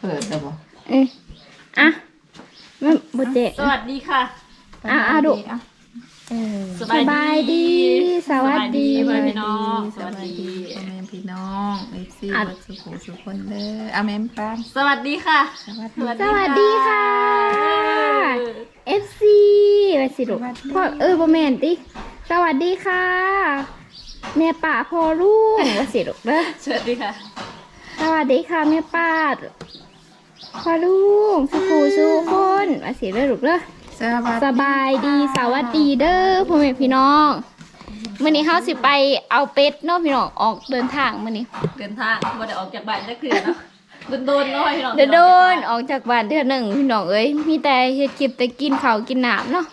เปิดแล้วบ่เอ้ยอะมันบ่เจ๊สวัสดีค่ะ อะอะดู อะเออสบายดี สวัสดีสวัสดีพี่น้องสสวัวัสสดีดีพ่อแม่พี่น้องเอฟซีอะวัดสุขุมสุขคนเด้ออาแม่มป้าสวัสดีค่ะ สวัสสดีวัสสวัสดีค่ะ FC ไปสิลูกสวัสดีพ่อเออบ่แม่นติสวัสดีค่ะแม่ป่าพ่อลูกว่าสิลูกเด้อสวัสดีค่ะ สวัสดีค่ะแม่ป้า พ่อลูกสุขูสุคนว่าสิเด้อลูกเด้อสวัสสดีบายดีสวัสดีเด้อพ่อแม่พี่น้องมื้อนี้เฮาสิไปเอาเป็ดเนาะพี่น้องออกเดินทางมื้อนี้เดินทางบ่ได้ออกจากบ้านได้คืนเนาะโดนๆเนาะพี่น้องเดินโดนออกจากบ้านเทื่อหนึ่งพี่น้องเอ้ยมีแต่เฮ็ดคลิปแต่กินข้าวกินน้ำเนาะ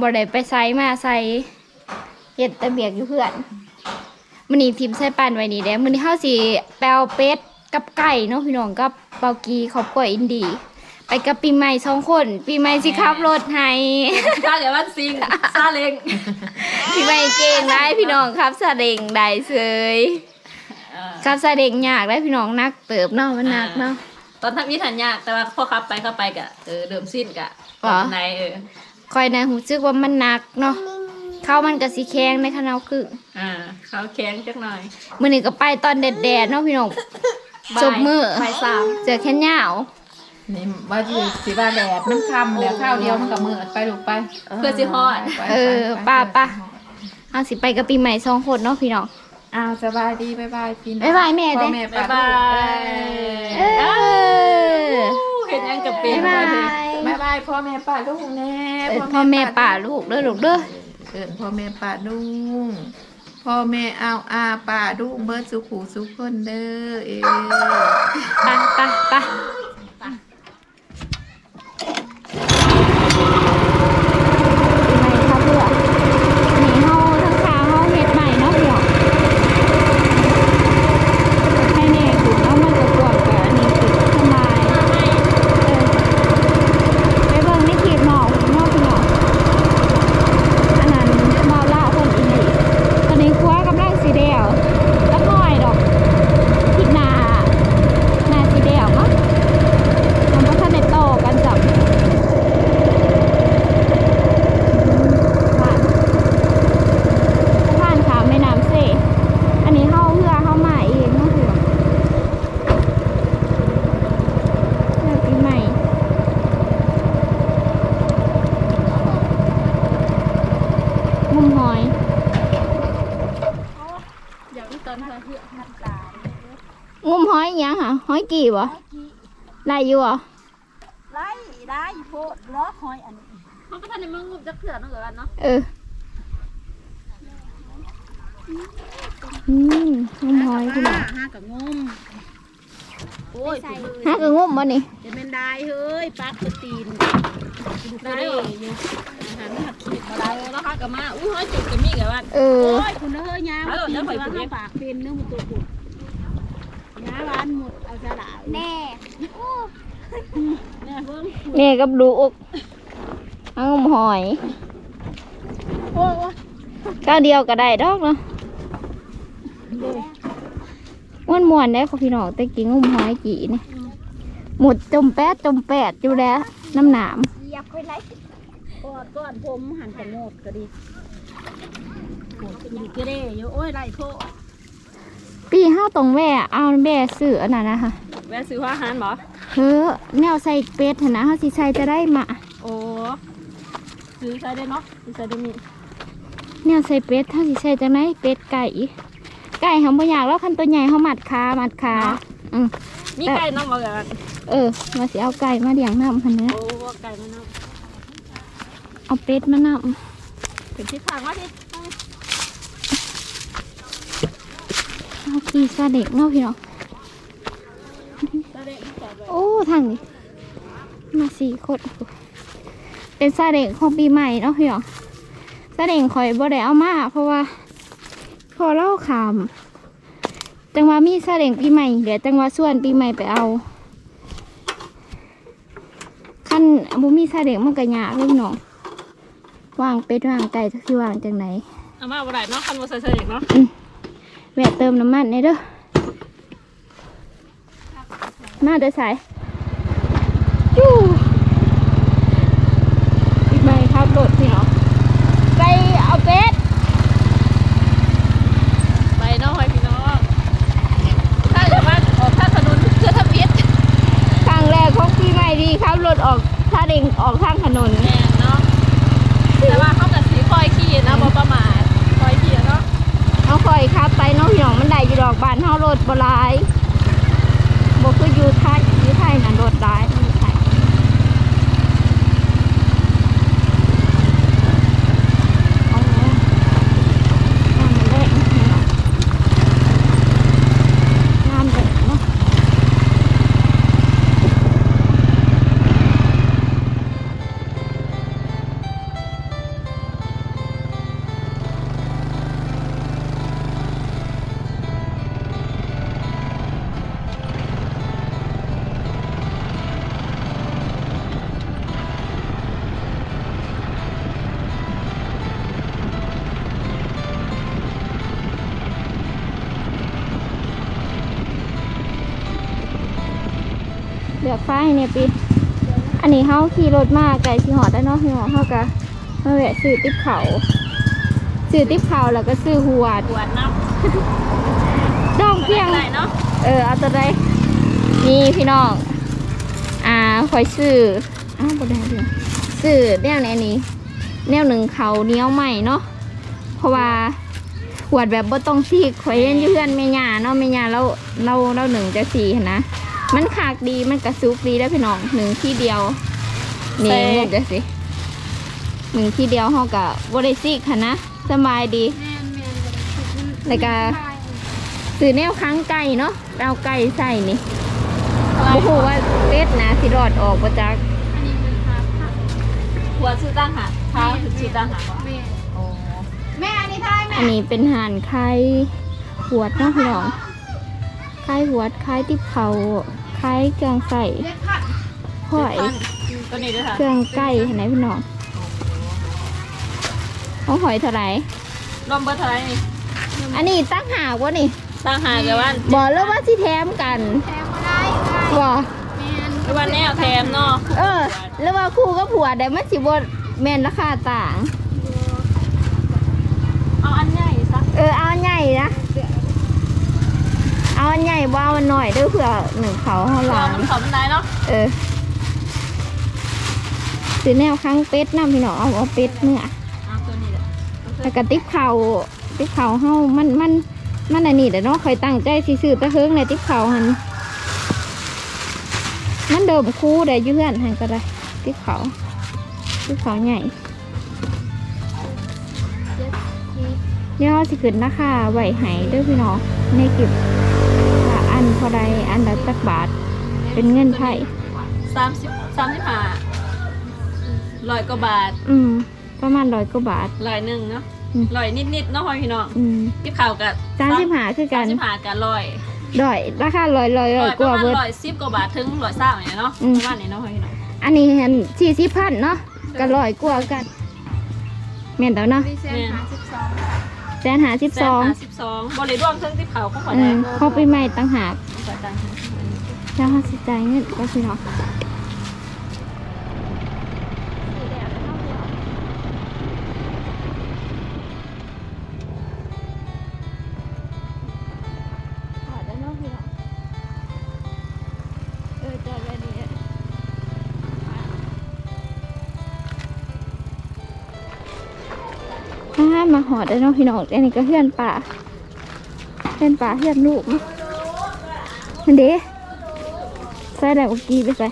บ่ได้ไปไสมาไสเฮ็ดแต่เบียกอยู่เพื่อนมื้อนี้ทีมใส่ปานไว้นี่เด้มื้อนี้เฮาสิแปลวเป็ด กับไก่เนาะพี่น้องกับเปากีครอบครัวอินดี ไปกับปีใหม่สองคน ปีใหม่สิขับรถให้ซาเดี๋ยววันซิงซาเล้งพี่ใหม่เก่งได้พี่น้องครับซาเล้งได้เสยเออครับซาเล้งยากได้พี่น้องนักเติบเนาะมันนักเนาะตอนทำมีทันยากแต่ว่าพอขับไปเข้าไปกะเออเดิมสิ้นกะหรอในเออคอยในะหูซึกว่ามันหนักเนาะเข้าวมันก็สิแข็งในขณะคืออ่าเขาแข็งจักหน่อยมื้อนี้ก็ไปตอนแดดๆเนาะพี่น้อง บ่ายจบมื้อ บ่ายสามเจอแค่ยาวนี่ว่าสิสิว่าแดดมันค่ำแล้วข้าวเดียวมันก็มืดไปลูกไปเพื่อสิฮอดไปเออไปป้าไปป้าเอาสิไปกับปีใหม่สองคนเนาะพี่น้อง อ้าวสบายดีบ๊ายบายพี่น้องบ๊ายบายแม่พ่เด้อแม่บ๊าป้ายบายเออเห็นยังกับเป็บ๊านยบาเลยยบ๊ายบายพ่อแม่ป้าลูกแน่เอิ้นพ่อแม่ป้าลูกเด้อลูกเด้อ เอิ้นพ่อแม่ป้าลุง พ่อแม่เอาอาป่าลูกเบิร์ดสุขูสุขคนเด้อเอไปไปไปปีใหม่ครับเพื่อนี่เฮาทั้งขาเฮาเฮ็ดใหม่เนาะพี่น้อง ให้แน่คือเอามันจะกวางกับอันนี้คือสบายเออไปเบิ่งในคลิปหนอกนอกพี่น้องอันนั้นเมาละคนอีนี่ตอนนี้ครัวกำลังสีแดวแล้วหน่อยดอกทิศหนาหนาสีแดวมั้งมันก็ทันได้โตกันจับผ่านผ่านขามแม่น้ำเสอันนี้เข้าเพื่อเข้ามาเองเนาะพี่น้อง เลือกปีใหม่มุมหอย อยากตอนเพื่อนเพื่อน งุมหอยอิหยังหะห อยกี่บ่ได้อยู่บ่ไล่ได้โพดล้อคอยอันนี้เขาก็ทันในเมืองงุบจักเถื่อนเนาะเกิดเนาะเอออืมงุมหอยพี่น้องห้ากับงมโอ้ยฮะคืองุมบ่นี่จะเป็นได้เฮ้ยปักกระตีนได้อยู่อาหารหักขีดมาได้แล้วค่ะกับมาอุ้ยเฮ้ยจุกกับมีกับว่าเออโอ้ยคุณเฮ้ยยาตีนว่าห้าปากเป็นเนื้อมันตัวปุด ยาหวานหมดเอาจะละแน่เนี่ยเพิ่งนี่กับลูกเอางุมหอยโอ้ยก้าวเดียวก็ได้ดอกเนาะม่วนมวนๆได้อค่ะพี่น้องแต่กินงุมหอยกี่นี่หมดจมแปดจมแปดอยู่แล้วน้ำหนามเหยียบไปไรกอดก้อนผมหันแต่โงดก็ดีโอ้ยกินก็ได้อยู่โอ้ยไรโพด ปีห้าตรงแว่เอาแว่ซื้ออันนั้นนะคะแวะซื้ออาหารบ่เฮ้อแนวใส่เป็ดหั่นนะเขาสิใส่จะได้มาโอ้ซื้อใช้ได้เนาะซื้อใช้ได้มีแนวใส่เป็ดเขาสิใส่จะได้เป็ดไก่ไก่เขาบ่อยากแล้วคันตัวใหญ่เขาหมัดขาหมัดขาอืมมีไก่น้องบ่กันเออ มาสิเอาไก่มาเลี้ยงน้ำพันนะโอ้ไก่มาเนาะเอาเป็ดมานเป็นทิศทางว่าที่ำ เอากีซาเด็กเนาะพี่น้องได้ได้ต่อไปโอ้ทางนี้มาสี่คนเป็นซาเด็กของปีใหม่เนาะพี่น้องซาเด็กข่อยบ่ได้เอามาเพราะว่า พอเล่าขามจังหวะมีซาเด็กปีใหม่เดี๋ยวจังหวะส่วนปีใหม่ไปเอาขั้นบุมีซาเด็กมันก็ยากเลยพี่น้องวางเป็ดวางไก่จะคือวางจังไหนเอามาบ่ได้เนาะคันบ่ใส่ใส่เด็กเนาะ แวะเติมน้ำมันในเด้อมาเด้อสาย จู้อีกไหมครับรถพี่เนาะไปเอาเป็ด ไปเนาะพี่น้องถ้าเกิดว่าออกถ้าถนนเพื่อทะเบียน ครั้งแรกของปีใหม่ดีครับรถออกถ้าเด้งออกทางถนน แม่นเนาะแต่ว่าเขากับสีคอยขี่นะบ่ประมาทคอยขี่เนาะ เอาคอยครับไปเน้องพี่น้องมันได้อยู่ดอกบานเฮารถ บ่หลาย อกไฟเนี่ยปีอันนี้เขาขี่รถมาไกลสิหอดได้วเนาะพี่หอเขาก็มาแวะซื้อติ๊บเขาซื้อติ๊บเขาแล้วก็ซื้อหัวดปวดน้ดองำเพียงได้เนาะเออเอาตัวใดนี่พี่น้องอ่าคอยซื้ออ้าวบ่ได้เดียวซื้อแนวไหนอันนี้แนวหนึ่งเขาเหนี้ยวใหม่เนาะเพราะว่าขวดแบบบ่ต้องซีกข่อยเห็นอยู่เพื่อนแม่ย่าเนาะแม่ย่าเราเราเราหนึ่งจะสี่หั้นนะ มันขากดีมันกระซุกดีได้อพี่น้องหนึ่งที่เดียวนี่งกจะสิหนึ่งที่เดียวเฮากับบ่ได้ซีกหั้นนะสบายดีแล้วก็ซื้อแนวค้างไก่เนาะเอาไก่ใส่นี่โอ้โหว่าเป็ดนะสิรอดออกประจักหัวชื่อตั้งหาเท้าถึงชื่อตั้งหาก่อนโอ้อันนี้เป็นห่านไข่หวดเนาะพี่น้องไข่หวดไข่ติบเขา ไข่เครื่องใส่หอยตัวนี้ด้วยค่ะเครื่องไก่เห็นไหมพี่น้องเอาหอยเท่าไหร่รวมเบอร์เท่าไหร่นี่อันนี้ตั้งหากวะนี่ตั้งหาแต่ว่าบอกแล้วว่าสิแถมกันบ่หรือว่าแนวแถมเนาะเออแล้วว่าคู่กับผัวได้มันสิบ่แม่นราคาต่าง เอาอันใหญ่ซะเออเอาอันใหญ่นะ เอาอันใหญ่บ่เอาอันหน่อยเด้อเผื่อหนึ่งเขาเฮาตัวลางมันเขาบันไดเนาะเออซื้อแนวค้างเป็ดน้ำพี่น้องเอาเอาเป็ดเนื้อ เอาตัวนี้แหละแล้วก็ติ๊บเขาติ๊บเขาเฮามันมันมันอันนี้แต่เนาะคอยตั้งใจสิซื้อตะเฮิงในติ๊บเขาหันมันเดิมคู่ได้อยืเพื่อนหันก็ได้ ติ๊บเขาติ๊บเขาใหญ่เดี๋ยวเราสิขึ้นราคาไหวไหเด้อพี่น้องในเก็บว่า อันเท่าใดอันละจักบาท เป็นเงินไทยสามสิบสามสิบห้าร้อยกว่าบาทอืมประมาณร้อยกว่าบาท ร้อยหนึ่งเนาะอืม ร้อยนิดๆเนาะพ่อพี่น้องอืมที่ข่าวกับสามสิบหาคือกัสานมสิบห้ากับร้อยดอยราคาร้อยร้อยร้ร้ออยยกประว่ามาณเบิด ร้อยสิบกว่าบาทถึงร้อยสามเนี่ยเนาะอืม ประมาณนี้เนาะพ่อพี่น้องอันนี้เห็นสี่สิบพันเนาะก็ร้อยกว่ากันเมียนแล้วเนาะแม่น แสนหาสิบแสสนองห้าสิบสองบริรวมเครื่องที่ข่าวเขาขอเอได้อเข้าไปใหม่ต่างหากจ่ายตังค์เจ้าห้าสิบจ่ายเงินก็สิเนาะ อ่ามาหอดได้เนาะพี่น้องอันนี้ก็เพื่อนป่าเพื่อนป่าเพื่อนลูกนาะมันเด้ใส่ได้อุกีไปใส่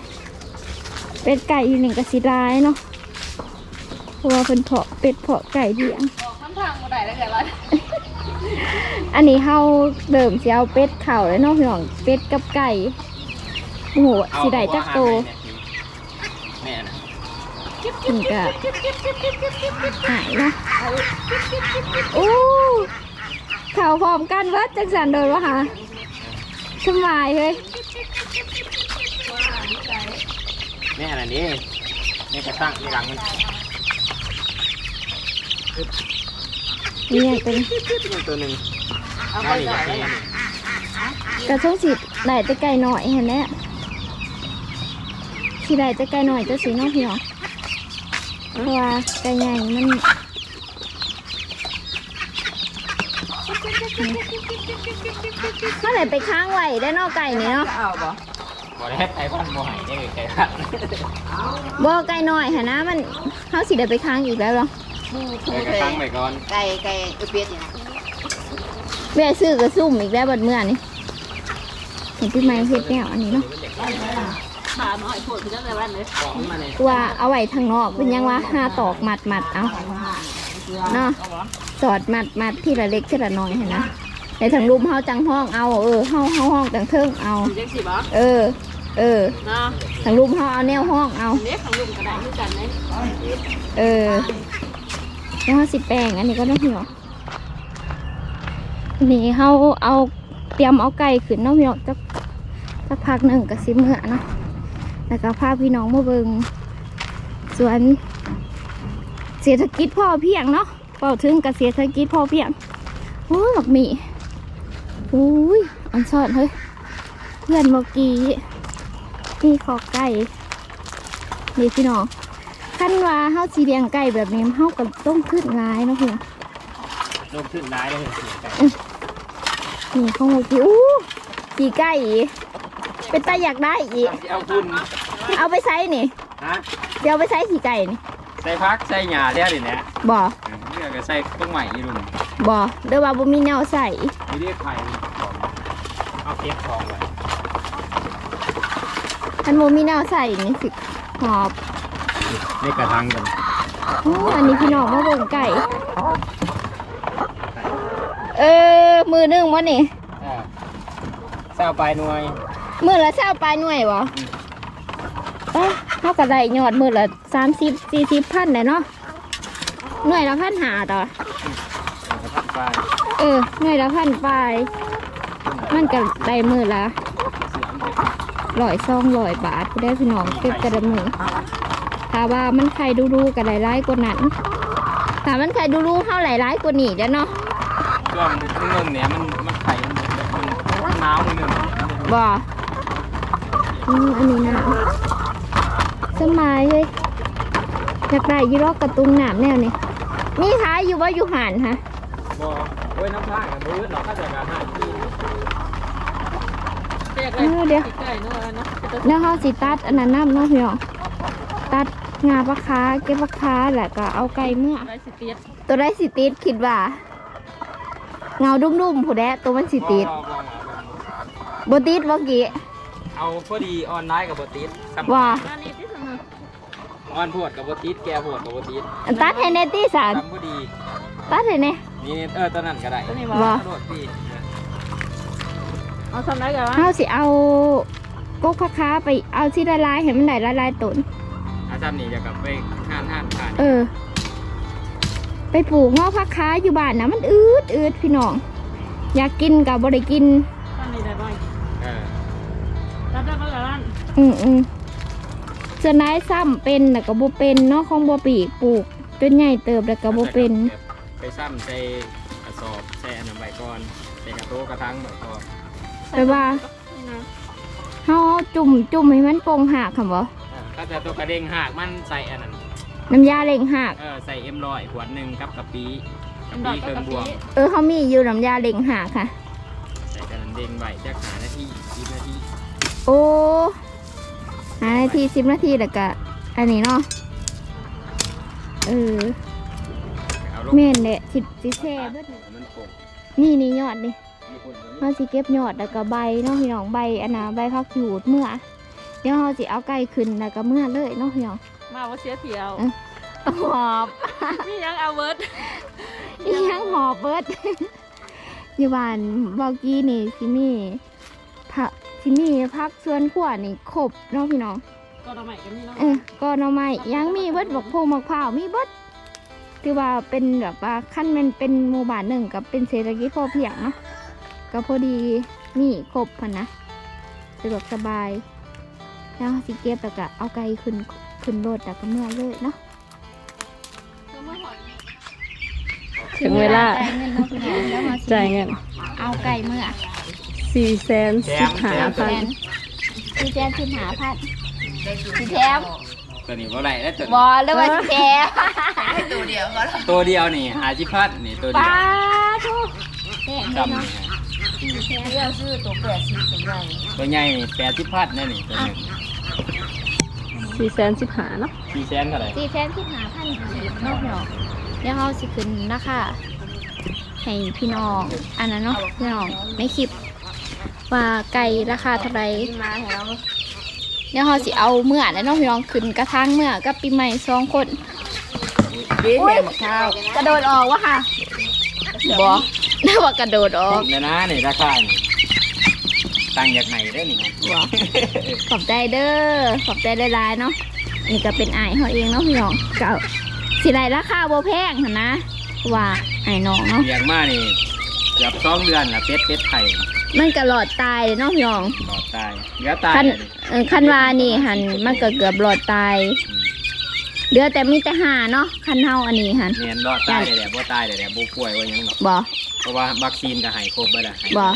เป็ดไก่อยู่หนึ่งกับสีลายเนาะเพราะว่าเป็นเพาะเป็ดเพาะไก่เลี้ยงค่อนข้างบ่ได้แล้วแกร้อยอันนี้เฮาเดิมเสิเอาเป็ดเข่าเลยเนาะพี่น้องเป็ดกับไก่โอ้โหสีได้จักโต ถึงกะหายเนาะโอ้เข่าพร้อมกันวัดจังสันโดนวะคะสมายเฮ้ยแม่น่ะนี่แม่กระตั้งในหลังมันนี่ยังเป็นตัวหนึ่งเอาได้ไปอีกจ่ายแม่แล้วนี่กระช่องสิได้แต่ไก่หน่อยเห็นไหมสิได้จะไกลหน่อยจะสีน้องพี่น้อง เพราะว่าไก่ใหญ่มันเมื่อไหร่ไปค้างไว้ได้เนอกไก่นี่เนาะเอาบ่บ่ได้ไก่พันบ่ใหายได้ไก่พันบ่ไก่น้อยหะนะมันเขาสิได้ไปค้างอีกแล้วเหรอไก่กระตั้งไปก่อนไก่ไก่อุเปียดนี่นะแม่ซื้อกระซุ่มอีกแล้วบัดเมื่อนี่เห็นพี่ไม้เฮ็ดแนวอันนี้เนาะ ขาหน่อยโผล่ที่นั่นเลยวันเลยของมาเลยว่าเอาไว้ทางนอกเป็นยังว่าห้าตอกมัดมัดเอาเนาะสอดมัดมัดที่ละเล็กที่ละน้อยเห็นนะในทางรูมเฮาจังห้องเอาเออเฮาเฮาห้องจังเทิงเอาเด็กสิบ่เออ เออเนาะทางรูมเฮาเอาแนวห้องเอาเด็กของลุงกระไดคือกันเลยเออแล้วเฮาสิแปลงอันนี้ก็ต้องเหี่ยวนี่เฮาเอาเตรียมเอาไก่ขึ้นเนาะพี่น้องจักสักพักหนึ่งกับสิเมื่อเนาะ แล้วก็พาพี่น้องมาเบิงสวนเศรษฐกิจพอเพียงเนาะเป่าถึงกับเศรษฐกิจพอเพียงโอ้ยหมักหมีอุ้ยอันซอดเฮ้ยเพื่อนเมื่อกี้นี่ขอไก่นี่พี่น้องขั้นว่าเฮาสีเลี้ยงไก่แบบนี้เฮาก็ต้องขึ้นร้ายเนาะพี่น้องลงขึ้นได้เลยเสียไก่นี่ของเมื่อกี้อู้กี่ไก่อีก เป็นตาอยากได้อีก เอาคุณเอาไปใช้นี่ ฮะเดี๋ยวเอาไปใช้ขี่ไก่นี่ใส่พักใส่หญ้าแล้วดิเนี่ยบ่เลือกก็ใส่ต้นใหม่อีรุ่นบ่เดี๋ยวว่าบ่มีแนวใส่ไม่ได้ไข่ของเอาเก็บของไว้อันบ่มีแนวใส่นี่สิหอบในกระทังกันโอ้อันนี้พี่น้องมาเบิ่งไก่ เออ มือหนึงวะนี่อ่าเศร้าปลายหน่วย มือละเช้าปลายหน่วยบ่เอ้ยเฮาก็ได้ยอดมือละสามสิบสี่สิบพันเลยเนาะหน่วยละพันหาต่อกระทังปลายเออหน่วยละพันปลายมันก็ได้มือละร้อยซองร้อยบาทผู้ได้พี่น้องเก็บกระมือถ้าว่ามันใครดูดูๆกับหลายๆกว่านั้นถ้ามันใครดูดูๆเท่าหลายๆกว่านี้แล้วเนาะช่วงนึงเนี่ยมันมันไข่มันมันหนาวนิดนึงบ่ อืมอันนี้นะสมัยเลยอยากได้อยี่รอกกระตุ้งหนามแนวนี่มีท้ายอยู่ว่าอยู่หันฮะบ่โอ้ยน้ำท่ากับมือเราก็จะการหาที่เด็กเอเลยอเดี๋ยวไก่เนาะเนาะแล้วเขาสิตัดอันนั้นน้ำเนาะพี่น้องตัดงาปลาคาเก็บปลาคาแล้วก็เอาไก่เมื่อได้สิเตียดตัวได้สิติดคิดว่า เงาดุ้มๆผู้แดตัวมันสิติดบ่บ่บ่บติดเมื่อกี้ เอาพอดีออนไลน์กับบติสซ้ำว่าอันนี้ที่สนุกออนพวดกับบติสแกพวดกับบติสอันตัดให้เนตี้สารซ้ำพอดีตัดให้เนนี่เออตอนนั้นก็ได้ตัวนี้บ่บ่โดดพี่เอาทำไรกันวะเฮาสิเอากกพะค้าไปเอาที่ละลายๆให้มันได้ละลายตนอาจารย์นี่จะกลับไปห้านห้านผ่านเออ ไปปลูกงอกพะค้าอยู่บ้านนะมันอืดอืดพี่น้องอยากกินกับบ่ได้กินอันนี้ได้บ่อยเออ รับได้บ่กับร้านอืมอืมส่วนนายซ้ำเป็นแต่ก็บ่เป็นเนาะของบ่ปีกปลูกจนใหญ่เติบแล้วก็บ่เป็น ไปซ้ำใส่กระสอบใส่อันนั้นใบก่อนใส่กระโตะกระทังใบก่อนไปว่า นี่นะเฮาจุ่มจุ่มให้มันโป่งหากค่ะบ่ถ้าจะตัวกระเด้งหากมันใส่อันนั้นน้ำยาเล่งหาก เออใส่เอ็มรอยขวดหนึ่งกับกะปิกะดอปิกเคก็รื่องกะบปิวงเออเขามีอยู่น้ำยาเล่งหากค่ะ ใส่กันนั้นเด้งใบจักหานาทีสิบนาที โอ้หานาทีสิบนาทีแล้วก็อันนี้เนาะเออเอาลงแม่นแหละสิสิแช่เบิดนี่มันโป่งนี่นี่ยอดนี่มีคนเลยเราสิเก็บยอดแล้วก็ใบเนาะพี่น้องใบอันน่ะใบพักหยูดเมื่อเดี๋ยวเราสิเอาไก่ขึ้นแล้วก็เมื่อเลยเนาะพี่น้องมาว่าเสียเที่ยวหอบมียังเอาเวิร์ดอีหยังหอบเบิดอยู่บ้านบอกกี้นี่สิมีผัก สิมีพักสวนขวานี่ครบเนาะพี่น้องก็ทำไมกันนี่เนาะเออก็หน่อไม้ยังมีเบิดบอกพงมะพร้าวมีเบิดคือว่าเป็นแบบว่าขั้นมันเป็นหมู่บ้านหนึ่งกับเป็นเศรษฐกิจพอเพียงเนาะก็พอดีมีครบพันนะสะดวกสบายแล้วสิเก็บแล้วก็เอาไก่ขึ้นขึ้นรถแล้วก็เมื่อเลยเนาะถึงเวลาจ่ายเงินเนาะพี่น้องแล้วมาสิจ่ายเงินเอาไก่เมื่อ สี่แสนแซสิบมห้าแซมพันแสนสี่แสนสิบห้าพันได้ตัวสิเดีแถยวมตัวนี้บ่ไรแล้วตัวบนี้อหรือว่าสิแถมได้ตัวเดียวก็แล้วตัวเดียวนี่หาจิพัดนี่ตัวเดียวป้าทุกแพงเลยจำเนาะนี่สี่แสนเรียกซื้อตัวแปดสิบเป็นไงตัวใหญ่นี่แปดจิพัดแน่นี่ตัวหนึงสี่แสนสิบหาเนาะสี่แสนเท่าไหร่สี่แสนสิบห้าพันกีบเนาะพี่น้องเดี๋ยวเราสิขึ้นราคาให้พี่น้อง อันนั้นเนาะพี่น้องในคลิป ว่าไก่ราคาเท่าไหร่มาแล้วเดี๋ยวเราสิเอาเมื่อแล้วน้องพี่น้องขึ้นกระทั่งเมื่อกับปีใหม่สองคนเบี้ยแม่มกข้าวกระโดดออกวะค่ะบอได้ว่ากระโดดออกนะนี่ราคานี่ตั้งจากไหนได้อนี่บอขอบใจเด้อขอบใจหลายๆเนาะนี่ก็เป็นไอเขาเองเนาะพี่น้องเก่าสิไรราคาบ่แพงหั่นนะว่าไอ้น้องเนาะเลี้ยงมากนี่เกือบสองเดือนละเป็ดเป็ดไข่ มันก็หลอดตายเลยเนาะพี่น้องหลอดตายเหลือตายคันเลยดิเออคันว่านี่หันมันก็เกือบหลอดตายอืมเหลือแต่มีแต่หาเนาะคันเฮาอันนี้หันเนียนรอดตายเลยแหละบ่ตายเลยแหละบ่ป่วยว่าหยังหรอกบ่ เพราะว่าวัคซีนก็ให้ครบไปแล้วให้บ่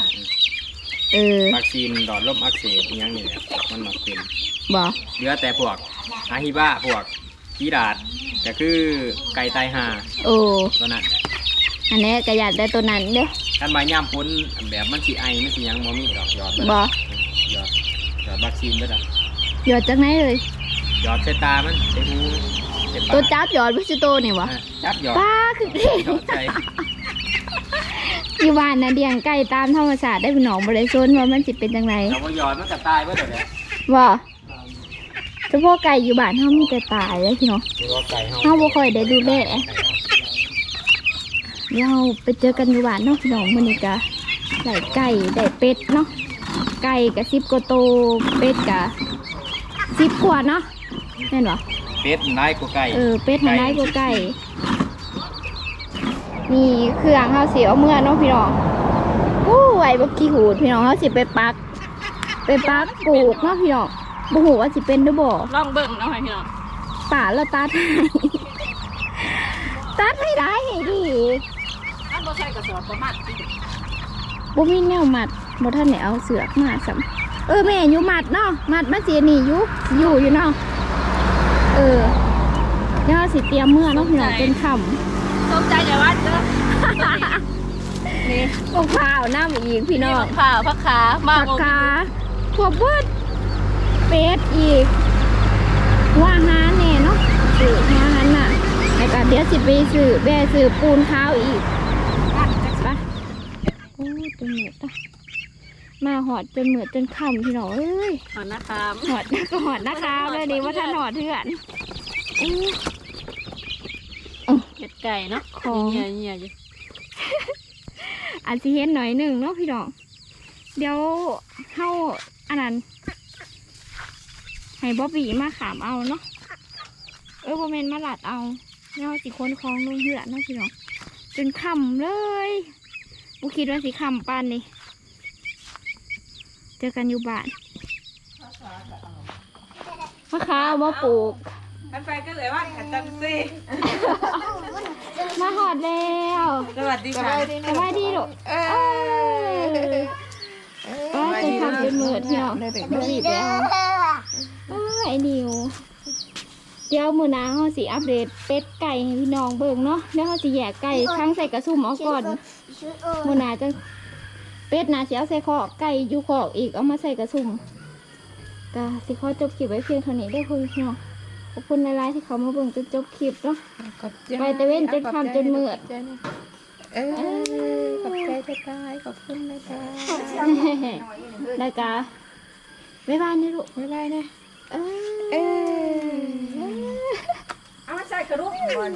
เออวัคซีนหลอดลมอักเสบอิหยังนี่แหละมันมาเป็น บ่เหลือแต่พวกอาฮิบ้าพวกกีดาดก็คือไก่ตายห่าโอ้ตัวนั้นแหละอันนี้ก็อยากได้ตัวนั้นเด้ อคันมาย่ำพ้นแบบมันสิไอมันสิหยังบ่มีดอกยอดเดบ่ยอดยอดวัคซีนเบิดอะหยอดจากไหนเลยยอดใส่ตามันใส่หูใส่ปากตัวจับหยอดบ่ใช่ตัวนี่บ่อะจับยอดป้าคือเด็กยอดใส่อยู่บ้านนะเลี้ยงไก่ตามธรรมชาติได้พี่น้องบ่ได้สนว่ามันสิเป็นจังไดแต่ว่ายอดมันก็ตายเบิดเลยแหละบ่เฉพาะไก่อยู่บ้านเฮามีแต่ตายเลยพี่น้องคือว่าไก่เฮาเฮาบ่ค่อยได้ดูแล เดี๋ยวเราไปเจอกันอยู่บ้านเนาะพี่น้องมื้อนี้ก็ได้ไก่ได้เป็ดเนาะไก่ก็10กว่าโตวเป็ดก็10กว่าเนาะแม่นบ่เป็ดนายกว่าไก่เออเป็ดหันได้กว่าไก่นี่เครื่องเฮาสิเอาเมื่อเนาะพี่น้องอู้ไหวบ่กี่หูดพี่น้องเฮาสิไปปัก ไปปักปลูกเนาะพี่น้องบ่ฮู้ว่าสิเป็นหรือบ่ลองเบิ่งเนาะให้พี่น้องป่าเราตัดให้ตัดให้ได้ให้ดีถ้าบ่ ใช่กระสอบประมาณสิบ่มีแนวมัดบ่ทันได้เอาเสือกมาซ้ำเออแม่อยู่มัดเนาะมัดมาเสียนี่อยู่อยู่อยู่เนาะเออเดี๋ยวเราสิเตรียมเมื่อเนาะพี่น้องเป็นค่ำสนใจอย่าว่าเด้อนี่พวกข้าวน้ำอีกพี่น้องข้าวผักขามาผักบ่กาถั่วบดเป็ดอีก ว่าหาแน่เนาะซื้อมาหันน่ะแล้วก็เดี๋ยวสิไปซื้อแบซื้อปูนข้าวอีกไปโอ้ยจนเหมือดอะมาหอดจนเหมือดจนค่ำพี่น้องเอ้ยหอนนะครับหอดก็หอดนะคะเลยนี่ว่าท่านหอดเถื่อนอื้อเห็ดไก่เนาะของเหี่ยเหี่ยอยู่อาจจะเห็นหน่อยหนึ่งเนาะพี่น้องเดี๋ยวเฮาอันนั้นให้บ๊อบบี้มาขามเอาเนาะเออโบเมนมาหลัดเอาเนาะสิคนคลองลงเหือเนาะพี่น้องจนค่ำเลย บุคิดว่าสิค่ำปานนี่เจอกันอยู่บ้านมะขามมาปลูก กันไปก็เลยว่าขันจังสิมาหอดแล้วสวัสดีค่ะสบายดีลูกเอเอออเออจะทำเป็นมือพี่น้องได้เด็กบ่บีบแล้วเอ้ยไอ้นิว เดี๋ยวมือหนาเขาสิอัปเดตเป็ดไก่ให้พี่น้องเบิ่งเนาะแล้วเขาสิแยกไก่ทั้งใส่กระซุ่มเอาก่อนมือหนาจะเป็ดหนาสิเอาใส่คอกไก่อยู่คอกอีกเอามาใส่กระซุ่มก็สิขอจบคลิปไว้เพียงเท่านี้ได้อคุณพี่น้องขอบคุณหลายๆที่เขามาเบิ่งจนจบคลิปเนาะไปตะเว้นจนค่ำจนมืดเออขอบใจจะตายขอบคุณนะคะแล้วก็บ๊ายบายนะลูกไม่ได้นะเออ เออเอามาใส่กระดูกก่อน